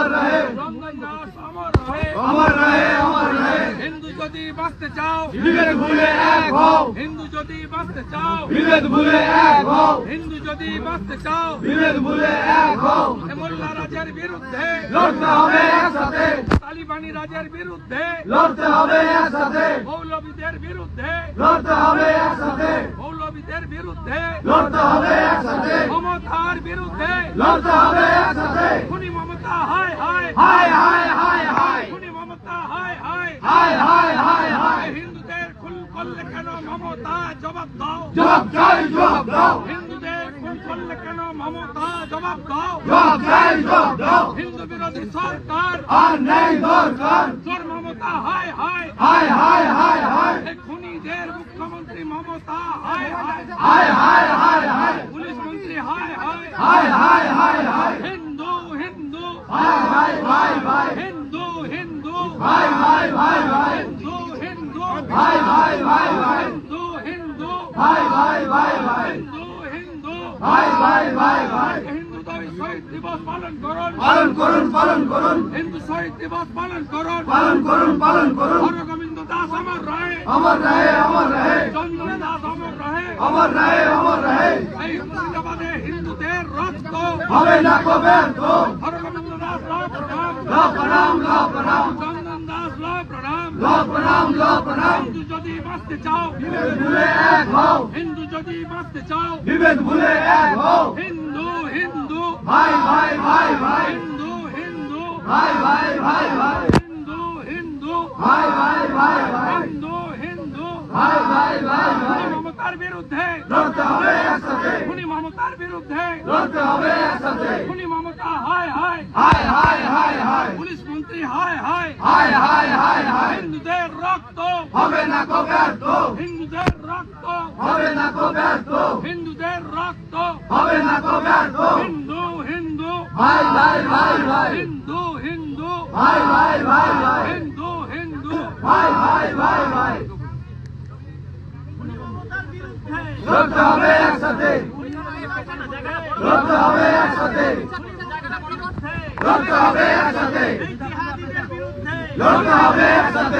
অমর রহে। অমর রহে। অমর রহে অমর রহে। হিন্দু যদি বাঁচতে চাও বিভেদ ভুলে এক হও। হিন্দু যদি বাঁচতে চাও বিভেদ ভুলে এক হও। হিন্দু যদি বাঁচতে চাও বিভেদ ভুলে এক হও। মোল্লা রাজের বিরুদ্ধে। লড়তে হবে একসাথে। তালিবানি রাজের বিরুদ্ধে। লড়তে হবে একসাথে। মৌলবীদের বিরুদ্ধে। লড়তে হবে একসাথে। মৌলবীদের বিরুদ্ধে। লড়তে হবে একসাথে। মমতার বিরুদ্ধে। লড়তে হবে একসাথে খুনি মমতা হায় হায় হায় হায় হায় হায় খুনি মমতা হায় হায় হায় হায় হায় হায় হিন্দুদের খুন করলে কেন মমতা জবাব চাই জবাব দাও। হিন্দুদের খুন করলে কেন মমতা? জবাব দাও। জবাব চাই জবাব দাও। হিন্দু বিরোধী সরকার। আর নেই দরকার। তোর মমতা হায় হায়। হায় হায় হায় হায়। খুনিদের মুখ্যমন্ত্রী মমতা হায়। হায় হায় হায় হায় হায় পুলিশ মন্ত্রী হায় হায় হায় হায় হায় হায় হিন্দু হিন্দু হায় হায় ভাই ভাই হিন্দু হিন্দু ভাই ভাই ভাই ভাই হিন্দু হিন্দু ভাই ভাই ভাই ভাই হিন্দু হিন্দু ভাই ভাই ভাই ভাই হিন্দু হিন্দু ভাই ভাই ভাই ভাই। পালন করুন। পালন করুন হিন্দু শহীদ দিবস পালন করুন। পালন করুন পালন করুন। হরগোবিন্দ দাস অমর রহে। অমর রহে অমর রহে। চন্দন দাস অমর রহে। অমর রহে অমর রহে। এই মুর্শিদাবাদে হিন্দুদের রক্ত। হবে না কো ব্যর্থ হরগোবিন্দ দাস ল প্রণাম। ল প্রণাম ল প্রণাম চন্দন দাস ল প্রণাম ল প্রণাম। হিন্দু যদি বাঁচতে চাও বিভেদ ভুলে এক হও। হিন্দু যদি বাঁচতে চাও বিভেদ ভুলে এক হও। হিন্দু হিন্দু। ভাই ভাই ভাই ভাই। হিন্দু হিন্দু। ভাই ভাই ভাই ভাই। হিন্দু হিন্দু। ভাই ভাই ভাই ভাই। হিন্দু হিন্দু। ভাই ভাই ভাই ভাই। মমতার বিরুদ্ধে। লড়তে হবে একসাথে। খুনি মমতার বিরুদ্ধে। লড়তে হবে একসাথে। খুনি মমতা হায় হায়। হায় হায় হায় হায়। পুলিশ মন্ত্রী হায় হায় হায় হায় হায় হিন্দুদের রক্ত হবে না কো ব্যর্থ হিন্দুদের রক্ত। হবে না কো ব্যর্থ। হিন্দুদের রক্ত। হবে না কো ব্যর্থ। হিন্দু হিন্দু। ভাই ভাই ভাই ভাই। হিন্দু হিন্দু। ভাই ভাই ভাই ভাই। হিন্দু হিন্দু। ভাই ভাই ভাই ভাই। লড়তে হবে একসাথে। লড়তে হবে একসাথে। লড়তে হবে একসাথে। লড়তে হবে একসাথে।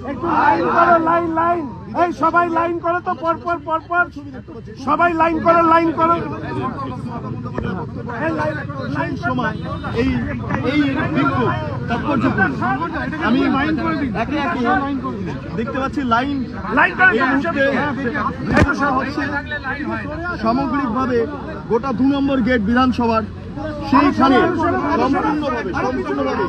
ভাই লাইন করো লাইন লাইন। এই সবাই লাইন করো তো পর পর পর পর সবাই লাইন করো। লাইন করো লাইন- সময় এই এই বিক্ষোভ তাৎপর্যপূর্ণ। আমি একে একে দেখতে পাচ্ছি লাইন লাইন করা হচ্ছে সামগ্রিকভাবে গোটা দু নম্বর গেট বিধানসভার। সেইখানে সম্পূর্ণভাবে সম্পূর্ণভাবে।